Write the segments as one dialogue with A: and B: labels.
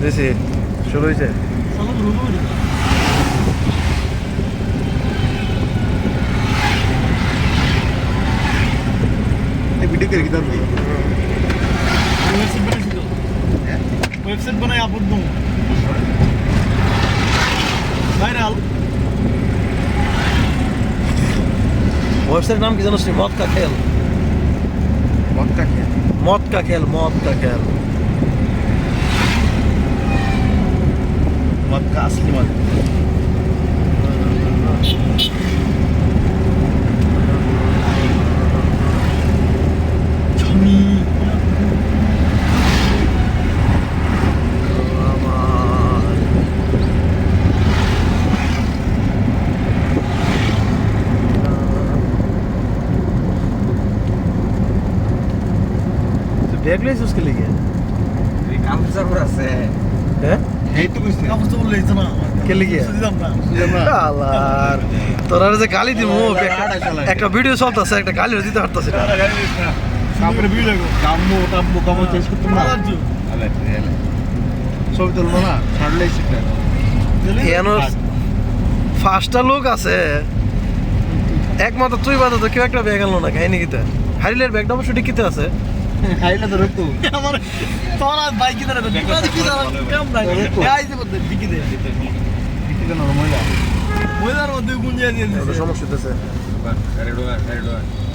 A: দিছি শুরু হয়েছে
B: ভিডিও করে কিতাব ভাই
C: ওয়েবসাইট বানাইছি তো। ওয়েবসাইট বানাই আপলোড দম ভাইরাল
A: ওয়েবসাইটের নাম কি জানো মদ কা খেল। মদ কা খেল। মদ কা খেল
B: মদ কা আসলি মদ
C: ছমি
A: ব্যাগ লাইছিস কে লিগে
B: কাম সার্ভার আছে
A: হ্যাঁ তোরা যে গালি দিব একটা ভিডিও চলতেছে একটা গালি দিতে পারতেছে
B: ছবি তুলবো না
A: ফার্স্টটা লোক আছে। একমাত্র তুই বাদে তো কেউ একটা ব্যাগ আনলো না কাহিনী কিতে? হারিলের ব্যাগটা অবশ্য টিকিতে আছে।
B: খাইলে তো রুকু
C: আমার তোরা বাইক ধরে তো দিবা কি ধরে কাম নাই এই যে বলতে বিকি দে
B: দিতে কেন মহিলা
C: মহিলার মধ্যে গুঞ্জে দিয়ে
A: সমস্যা
C: দিছে
A: সমস্যা ডোয়া
B: দুই নম্বর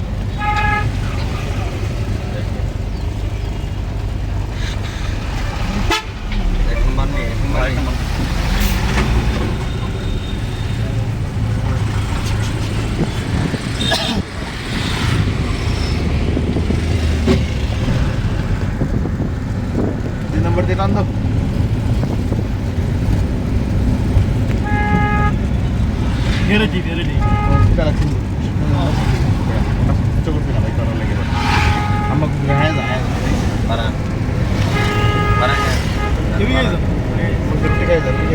B: দিয়ে টান দাও
C: গেরেটি গেরেটি
B: কালাচ্ছি চোখ করতে না ভাই করার লেগে আমাকে হ্যাঁ যা হ্যাঁ
C: কেবি গেছে
B: ঠিক আছে ঠিক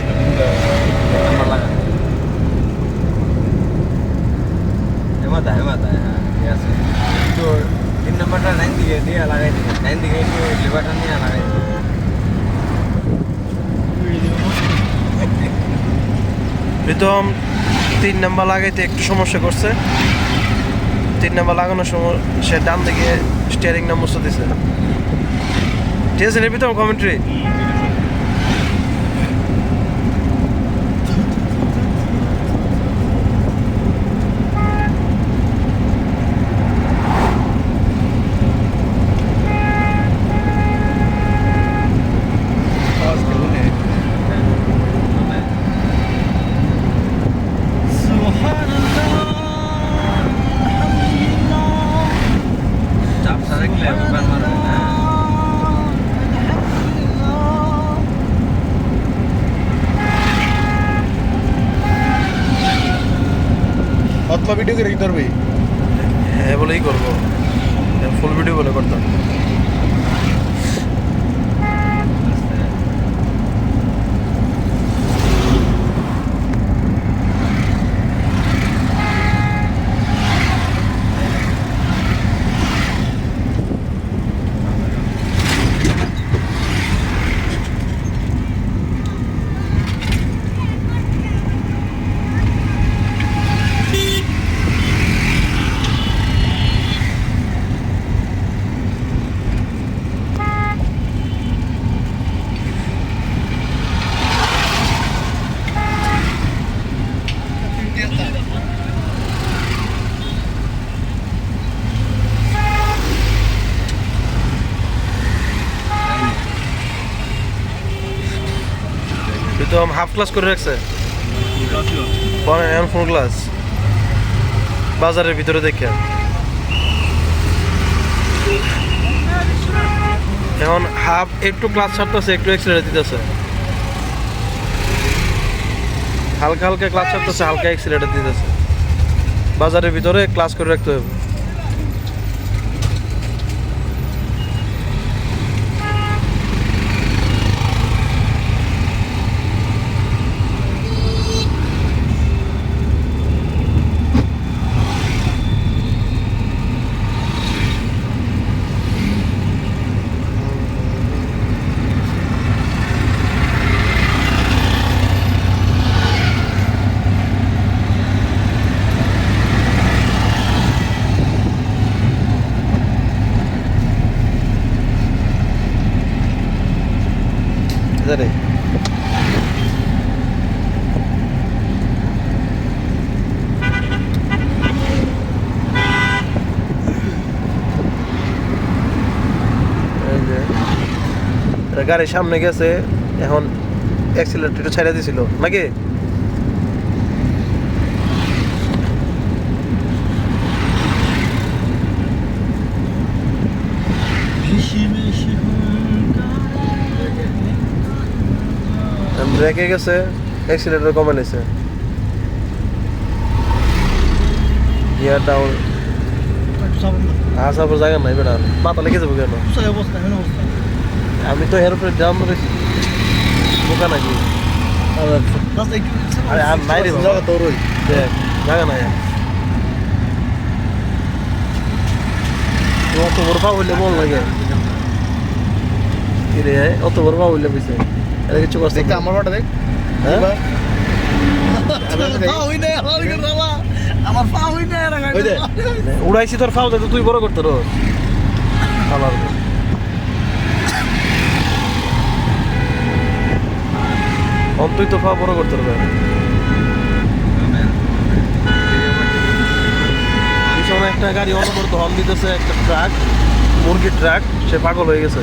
B: আছে
D: তিন নম্বরটা নাইন দিকে দিয়ে লাগাই দিকে নাইন দিকে লিভারটা নিয়ে লাগাই দিকে
A: প্রীতম, তিন নাম্বার লাগাইতে একটু সমস্যা করছে। তিন নাম্বার লাগানোর সময় সে ডান দিকে স্টিয়ারিং নাম মুছে দিছে। ঠিক আছে প্রীতম কমেন্ট্রি
B: অতলা ভিডিও করে কি ধরবে
A: হ্যাঁ বলেই করব। ফুল ভিডিও বলে করতাম। প্রীতম হাফ ক্লাস করে রাখছে। পরে এখন ক্লাস বাজারের ভিতরে দেখে। এখন হাফ একটু ক্লাস ছাড়তেছে, একটু এক্সিলেটার দিতেছে। হালকা হালকা ক্লাস ছাড়তেছে, হালকা এক্সিলেটার দিতেছে। বাজারের ভিতরে ক্লাস করে রাখতে হবে। এই গাড়ির সামনে গেছে এখন অ্যাক্সিলেটর ছাইড়া দিছিল। নাকি? ব্রেকে গেছে অ্যাক্সিলেটর কমে নিছে। গিয়ার ডাউন আসার পর জায়গা নাই বেটা। মাথা লেগে যাব কেন? আমি তো এর উপরে ধরেছি বোকা নাকি? আরে, আর নাই রে
B: জায়গা তোর
A: দেখ নাই। অত পা হইলে বল লাগে। অত পা হইলে বুঝছে এটা কিছু কষ্ট
B: দেখতে আমার বাটা দেখ।
A: হ্যাঁ?
C: পা হই না আমার কি রালা আমার পা হই না এরা
B: ওই দে।
A: উড়াইছি তোর ফাউল তো তুই বড় করতে রোজ তুই তো ফা বড় করতে পারবে পিছনে একটা গাড়ি অনবরত হর্ন দিতেছে একটা ট্রাক মুরগির ট্রাক সে পাগল হয়ে গেছে।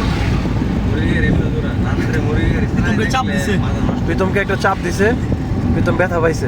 A: প্রীতমকে একটা চাপ দিছে প্রীতম ব্যথা পাইছে